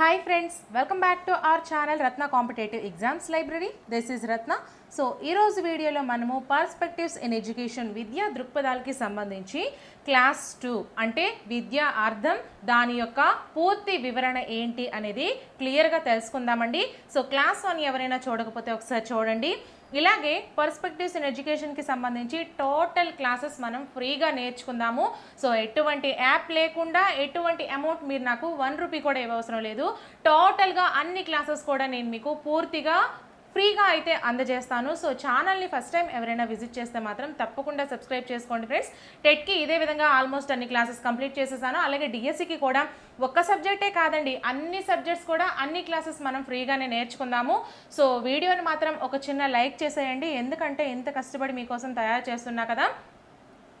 Hi friends welcome back to our channel Ratna competitive exams library this is Ratna so ఈరోజు వీడియోలో మనము perspectives in education విద్యా దృక్పథాలకి సంబంధించి class two అంటే విద్యా అర్థం దాని యొక్క పూర్తి వివరణ ఏంటి అనేది క్లియర్గా తెలుసుకుందామండి. సో క్లాస్ వన్ ఎవరైనా చూడకపోతే ఒకసారి చూడండి. ఇలాగే పర్స్పెక్టివ్స్ ఇన్ ఎడ్యుకేషన్కి సంబంధించి టోటల్ క్లాసెస్ మనం ఫ్రీగా నేర్చుకుందాము. సో ఎటువంటి యాప్ లేకుండా ఎటువంటి అమౌంట్ మీరు నాకు వన్ రూపీ కూడా ఇవ్వవసరం లేదు. టోటల్గా అన్ని క్లాసెస్ కూడా నేను మీకు పూర్తిగా ఫ్రీగా అయితే అందజేస్తాను. సో ఛానల్ని ఫస్ట్ టైం ఎవరైనా విజిట్ చేస్తే మాత్రం తప్పకుండా సబ్స్క్రైబ్ చేసుకోండి ఫ్రెండ్స్. టెట్కి ఇదే విధంగా ఆల్మోస్ట్ అన్ని క్లాసెస్ కంప్లీట్ చేసేసాను. అలాగే డిఎస్సికి కూడా ఒక్క సబ్జెక్టే కాదండి అన్ని సబ్జెక్ట్స్ కూడా అన్ని క్లాసెస్ మనం ఫ్రీగానే నేర్చుకుందాము. సో వీడియోని మాత్రం ఒక చిన్న లైక్ చేసేయండి. ఎందుకంటే ఎంత కష్టపడి మీకోసం తయారు చేస్తున్నా కదా.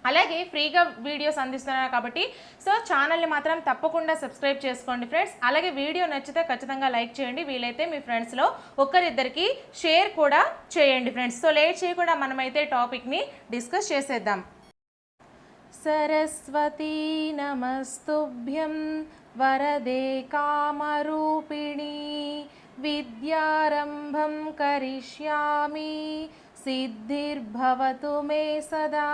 అలాగే ఫ్రీగా వీడియోస్ అందిస్తున్నారు కాబట్టి సో ఛానల్ని మాత్రం తప్పకుండా సబ్స్క్రైబ్ చేసుకోండి ఫ్రెండ్స్. అలాగే వీడియో నచ్చితే ఖచ్చితంగా లైక్ చేయండి. వీలైతే మీ ఫ్రెండ్స్లో ఒకరిద్దరికి షేర్ కూడా చేయండి ఫ్రెండ్స్. సో లేట్ చేయకుండా మనమైతే టాపిక్ని డిస్కస్ చేసేద్దాం. సరస్వతీ నమస్తుభ్యం వరదే కామరూపిణి విద్యారంభం కరిష్యామి సిద్ధిర్భవతు మే సదా.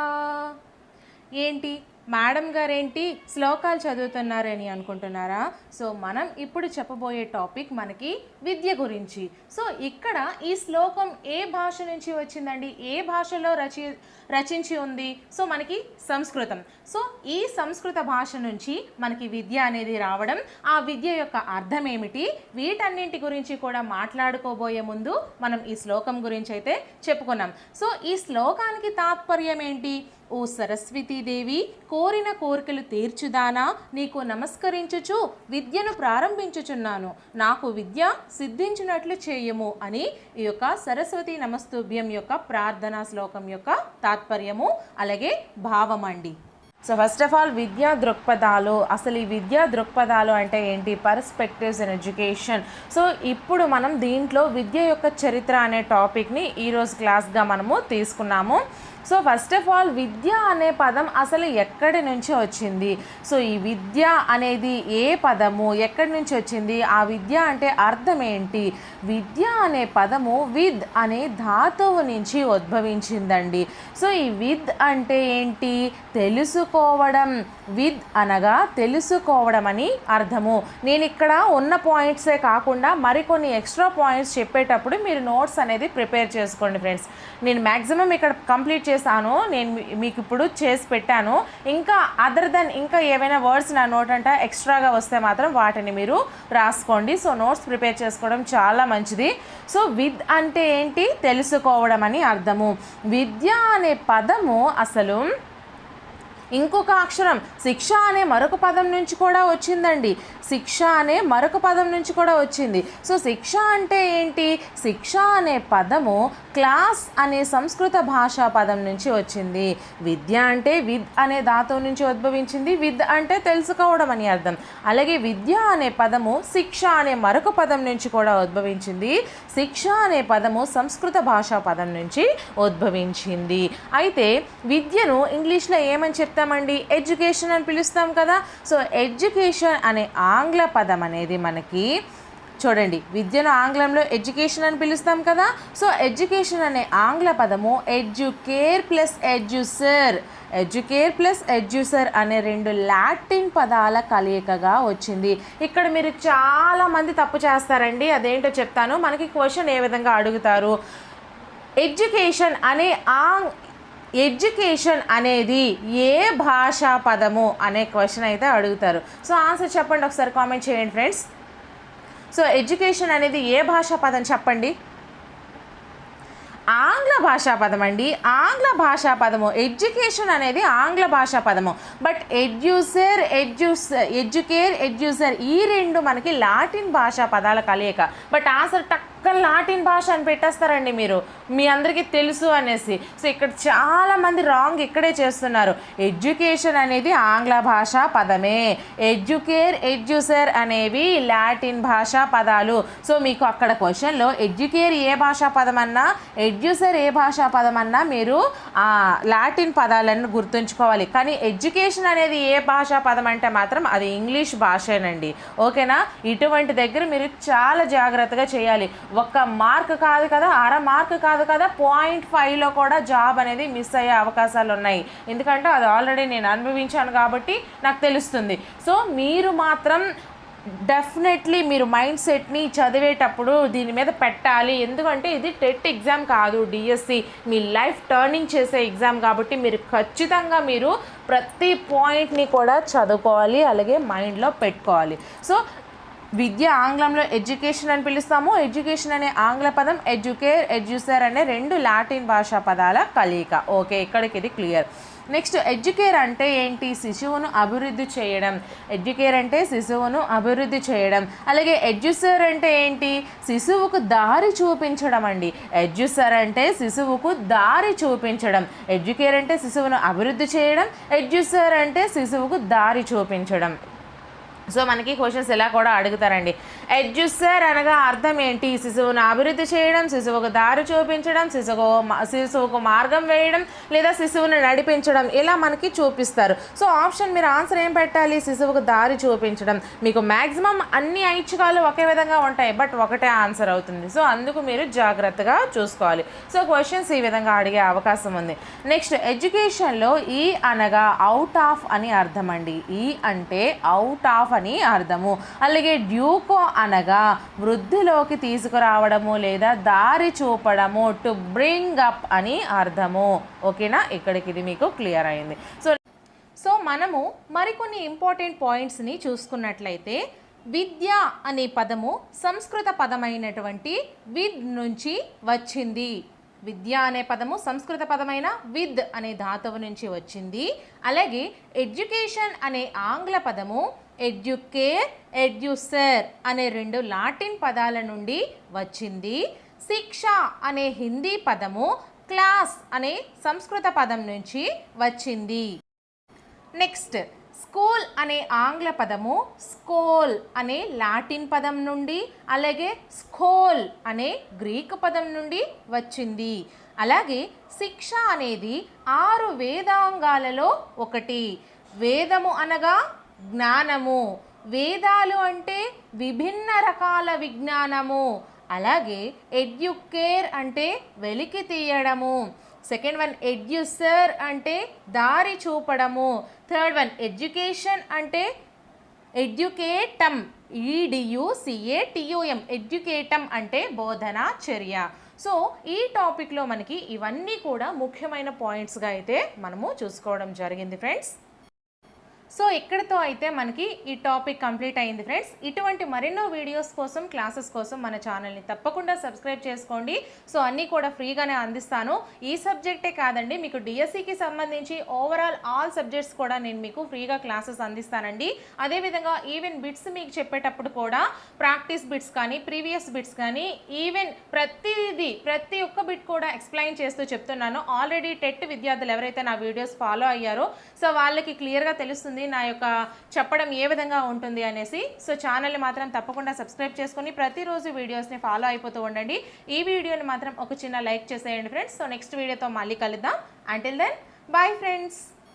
ఏంటి? మేడం గారేంటి? శ్లోకాలు చదువుతున్నారని అనుకుంటున్నారా? సో మనం ఇప్పుడు చెప్పబోయే టాపిక్ మనకి విద్య గురించి. సో ఇక్కడ ఈ శ్లోకం ఏ భాష నుంచి వచ్చిందండి? ఏ భాషలో రచి రచించి ఉంది? సో మనకి సంస్కృతం. సో ఈ సంస్కృత భాష నుంచి మనకి విద్య అనేది రావడం ఆ విద్య యొక్క అర్థం ఏమిటి వీటన్నింటి గురించి కూడా మాట్లాడుకోబోయే ముందు మనం ఈ శ్లోకం గురించి అయితే చెప్పుకున్నాం. సో ఈ శ్లోకానికి తాత్పర్యం ఏంటి ఓ సరస్వతీదేవి కోరిన కోరికలు తీర్చుదానా? నీకు నమస్కరించుచు విద్యను ప్రారంభించుచున్నాను. నాకు విద్య సిద్ధించినట్లు చేయము అని ఈ యొక్క సరస్వతి నమస్తుభ్యం యొక్క ప్రార్థనా శ్లోకం యొక్క తాత్పర్యము అలాగే భావం అండి. సో ఫస్ట్ ఆఫ్ ఆల్ విద్యా దృక్పథాలు. అసలు ఈ విద్యా దృక్పథాలు అంటే ఏంటి? పర్స్పెక్టివ్స్ ఇన్ ఎడ్యుకేషన్ సో ఇప్పుడు మనం దీంట్లో విద్య యొక్క చరిత్ర అనే టాపిక్ని ఈరోజు క్లాస్గా మనము తీసుకున్నాము. సో ఫస్ట్ ఆఫ్ ఆల్ విద్య అనే పదం అసలు ఎక్కడి నుంచి వచ్చింది? సో ఈ విద్య అనేది ఏ పదము? ఎక్కడి నుంచి వచ్చింది? ఆ విద్య అంటే అర్థం ఏంటి? విద్య అనే పదము విద్ అనే ధాతువు నుంచి ఉద్భవించిందండి. సో ఈ విద్ అంటే ఏంటి? తెలుసుకోవడం. విద్ అనగా తెలుసుకోవడం అని అర్థము. నేను ఇక్కడ ఉన్న పాయింట్సే కాకుండా మరికొన్ని ఎక్స్ట్రా పాయింట్స్ చెప్పేటప్పుడు మీరు నోట్స్ అనేది ప్రిపేర్ చేసుకోండి ఫ్రెండ్స్. నేను మ్యాక్సిమం ఇక్కడ కంప్లీట్ చేశాను నేను మీ- మీకు ఇప్పుడు చేసి పెట్టాను. ఇంకా అదర్ దెన్ ఇంకా ఏవైనా వర్డ్స్ నా నోట్ అంట ఎక్స్ట్రాగా వస్తే మాత్రం వాటిని మీరు రాసుకోండి. సో నోట్స్ ప్రిపేర్ చేసుకోవడం చాలా మంచిది. సో విద్ అంటే ఏంటి? తెలుసుకోవడం అని అర్థము. విద్య అనే పదము అసలు ఇంకొక అక్షరం శిక్ష అనే మరొక పదం నుంచి కూడా వచ్చిందండి. శిక్ష అనే మరొక పదం నుంచి కూడా వచ్చింది. సో శిక్ష అంటే ఏంటి? శిక్ష అనే పదము క్లాస్ అనే సంస్కృత భాషా పదం నుంచి వచ్చింది. విద్య అంటే విద్ అనే ధాతువు నుంచి ఉద్భవించింది. విద్ అంటే తెలుసుకోవడం అని అర్థం. అలాగే విద్య అనే పదము శిక్ష అనే మరొక పదం నుంచి కూడా ఉద్భవించింది. శిక్ష అనే పదము సంస్కృత భాషా పదం నుంచి ఉద్భవించింది. అయితే విద్యను ఇంగ్లీష్లో ఏమని చెప్తామండి. ఎడ్యుకేషన్ అని పిలుస్తాం కదా. సో ఎడ్యుకేషన్ అనే ఆంగ్ల పదం అనేది మనకి చూడండి. విద్యను ఆంగ్లంలో ఎడ్యుకేషన్ అని పిలుస్తాం కదా. సో ఎడ్యుకేషన్ అనే ఆంగ్ల పదము ఎడ్యుకేర్ ప్లస్ ఎడ్యుసర్ ఎడ్యుకేర్ ప్లస్ ఎడ్యుసర్ అనే రెండు లాటిన్ పదాల కలయికగా వచ్చింది. ఇక్కడ మీరు చాలామంది తప్పు చేస్తారండి. అదేంటో చెప్తాను. మనకి క్వశ్చన్ ఏ విధంగా అడుగుతారు? ఎడ్యుకేషన్ అనే ఆంగ్ ఎడ్యుకేషన్ అనేది ఏ భాషా పదము అనే క్వశ్చన్ అయితే అడుగుతారు. సో ఆన్సర్ చెప్పండి ఒకసారి కామెంట్ చేయండి ఫ్రెండ్స్ సో ఎడ్యుకేషన్ అనేది ఏ భాషా పదం చెప్పండి? ఆంగ్ల భాషా పదం అండి. ఆంగ్ల భాషా పదము ఎడ్యుకేషన్ అనేది ఆంగ్ల భాషా పదము. బట్ ఎడ్యూసర్ ఎడ్యూస్ ఎడ్యుకేర్ ఎడ్యూసర్ ఈ రెండు మనకి లాటిన్ భాషా పదాల కలయిక. బట్ ఆన్సర్ టక్ పక్కన లాటిన్ భాష అని పెట్టేస్తారండి మీరు. మీ అందరికీ తెలుసు అనేసి. సో ఇక్కడ చాలామంది రాంగ్ ఇక్కడే చేస్తున్నారు. ఎడ్యుకేషన్ అనేది ఆంగ్ల భాషా పదమే. ఎడ్యుకేర్ ఎడ్యూసర్ అనేవి లాటిన్ భాషా పదాలు. సో మీకు అక్కడ క్వశ్చన్లో ఎడ్యుకేర్ ఏ భాషా పదం అన్నా ఎడ్యూసర్ ఏ భాషా పదం అన్నా మీరు లాటిన్ పదాలను గుర్తుంచుకోవాలి. కానీ ఎడ్యుకేషన్ అనేది ఏ భాషా పదం అంటే మాత్రం అది ఇంగ్లీష్ భాషేనండి. ఓకేనా? ఇటువంటి దగ్గర మీరు చాలా జాగ్రత్తగా చేయాలి. ఒక్క మార్క్ కాదు కదా అర మార్క్ కాదు కదా పాయింట్ ఫైవ్లో కూడా జాబ్ అనేది మిస్ అయ్యే అవకాశాలు ఉన్నాయి. ఎందుకంటే అది ఆల్రెడీ నేను అనుభవించాను కాబట్టి నాకు తెలుస్తుంది. సో మీరు మాత్రం డెఫినెట్లీ మీరు మైండ్ సెట్ని చదివేటప్పుడు దీని మీద పెట్టాలి. ఎందుకంటే ఇది టెట్ ఎగ్జామ్ కాదు డిఎస్సి మీ లైఫ్ టర్నింగ్ చేసే ఎగ్జామ్ కాబట్టి మీరు ఖచ్చితంగా మీరు ప్రతి పాయింట్ని కూడా చదువుకోవాలి అలాగే మైండ్లో పెట్టుకోవాలి. సో విద్య ఆంగ్లంలో ఎడ్యుకేషన్ అని పిలుస్తాము. ఎడ్యుకేషన్ అనే ఆంగ్ల పదం ఎడ్యుకేర్ ఎడ్యుసర్ అనే రెండు లాటిన్ భాషా పదాల కలయిక. ఓకే ఇక్కడికి ఇది క్లియర్ నెక్స్ట్ ఎడ్యుకేర్ అంటే ఏంటి? శిశువును అభివృద్ధి చేయడం. ఎడ్యుకేర్ అంటే శిశువును అభివృద్ధి చేయడం. అలాగే ఎడ్యుసర్ అంటే ఏంటి? శిశువుకు దారి చూపించడం అండి. ఎడ్యుసర్ అంటే శిశువుకు దారి చూపించడం. ఎడ్యుకేర్ అంటే శిశువును అభివృద్ధి చేయడం. ఎడ్యుసర్ అంటే శిశువుకు దారి చూపించడం. సో మనకి క్వశ్చన్స్ ఎలా కూడా అడుగుతారండి. ఎడ్యుసర్ అనగా అర్థం ఏంటి? శిశువును అభివృద్ధి చేయడం శిశువుకు దారి చూపించడం శిశువు శిశువుకు మార్గం వేయడం లేదా శిశువుని నడిపించడం ఇలా మనకి చూపిస్తారు. సో ఆప్షన్ మీరు ఆన్సర్ ఏం పెట్టాలి? శిశువుకు దారి చూపించడం. మీకు మ్యాక్సిమం అన్ని ఐచ్ఛికాలు ఒకే విధంగా ఉంటాయి బట్ ఒకటే ఆన్సర్ అవుతుంది. సో అందుకు మీరు జాగ్రత్తగా చూసుకోవాలి. సో క్వశ్చన్స్ ఈ విధంగా అడిగే అవకాశం ఉంది. నెక్స్ట్ ఎడ్యుకేషన్లో ఈ అనగా అవుట్ ఆఫ్ అని అర్థం అండి ఈ అంటే అవుట్ ఆఫ్ అని అర్థము. అలాగే డ్యూకో అనగా వృద్ధిలోకి తీసుకురావడము లేదా దారి చూపడము టు బ్రింగ్ అప్ అని అర్థము. ఓకేనా? ఇక్కడికి ఇది మీకు క్లియర్ అయింది. సో సో మనము మరికొన్ని ఇంపార్టెంట్ పాయింట్స్ని చూసుకున్నట్లయితే విద్య అనే పదము సంస్కృత పదమైనటువంటి విద్ నుంచి వచ్చింది. విద్య అనే పదము సంస్కృత పదమైన విద్ అనే ధాతువు నుంచి వచ్చింది. అలాగే ఎడ్యుకేషన్ అనే ఆంగ్ల పదము ఎడ్యుకేర్ ఎడ్యుసర్ అనే రెండు లాటిన్ పదాల నుండి వచ్చింది. శిక్ష అనే హిందీ పదము క్లాస్ అనే సంస్కృత పదం నుంచి వచ్చింది. నెక్స్ట్ స్కూల్ అనే ఆంగ్ల పదము స్కోల్ అనే లాటిన్ పదం నుండి అలాగే స్కోల్ అనే గ్రీక్ పదం నుండి వచ్చింది. అలాగే శిక్ష అనేది ఆరు వేదాంగాలలో ఒకటి. వేదము అనగా జ్ఞానము. వేదాలు అంటే విభిన్న రకాల విజ్ఞానము. అలాగే ఎడ్యుకేర్ అంటే వెలికి తీయడము. సెకండ్ వన్ ఎడ్యుసర్ అంటే దారి చూపడము. థర్డ్ వన్ ఎడ్యుకేషన్ అంటే ఎడ్యుకేటమ్. ఈడియుసిఏటియుఎం ఎడ్యుకేటమ్ అంటే బోధన చర్య. సో ఈ టాపిక్లో మనకి ఇవన్నీ కూడా ముఖ్యమైన పాయింట్స్గా అయితే మనము చూసుకోవడం జరిగింది ఫ్రెండ్స్. సో ఇక్కడితో అయితే మనకి ఈ టాపిక్ కంప్లీట్ అయింది ఫ్రెండ్స్. ఇటువంటి మరెన్నో వీడియోస్ కోసం క్లాసెస్ కోసం మన ఛానల్ని తప్పకుండా సబ్స్క్రైబ్ చేసుకోండి. సో అన్నీ కూడా ఫ్రీగానే అందిస్తాను. ఈ సబ్జెక్టే కాదండి మీకు డిఎస్సికి సంబంధించి ఓవరాల్ ఆల్ సబ్జెక్ట్స్ కూడా నేను మీకు ఫ్రీగా క్లాసెస్ అందిస్తానండి. అదేవిధంగా ఈవెన్ బిట్స్ మీకు చెప్పేటప్పుడు కూడా ప్రాక్టీస్ బిట్స్ కానీ ప్రీవియస్ బిట్స్ కానీ ఈవెన్ ప్రతిదీ ప్రతి ఒక్క బిట్ కూడా ఎక్స్ప్లెయిన్ చేస్తూ చెప్తున్నాను. ఆల్రెడీ టెట్ విద్యార్థులు ఎవరైతే నా వీడియోస్ ఫాలో అయ్యారో సో వాళ్ళకి క్లియర్గా తెలుస్తుంది. నా యొక్క చెప్పడం ఏ విధంగా ఉంటుంది అనేసి. సో ఛానల్ని మాత్రం తప్పకుండా సబ్స్క్రైబ్ చేసుకొని ప్రతిరోజు వీడియోస్ని ఫాలో అయిపోతూ ఉండండి. ఈ వీడియోని మాత్రం ఒక చిన్న లైక్ చేసేయండి ఫ్రెండ్స్. సో నెక్స్ట్ వీడియోతో మళ్ళీ కలుద్దాం. Until then bye friends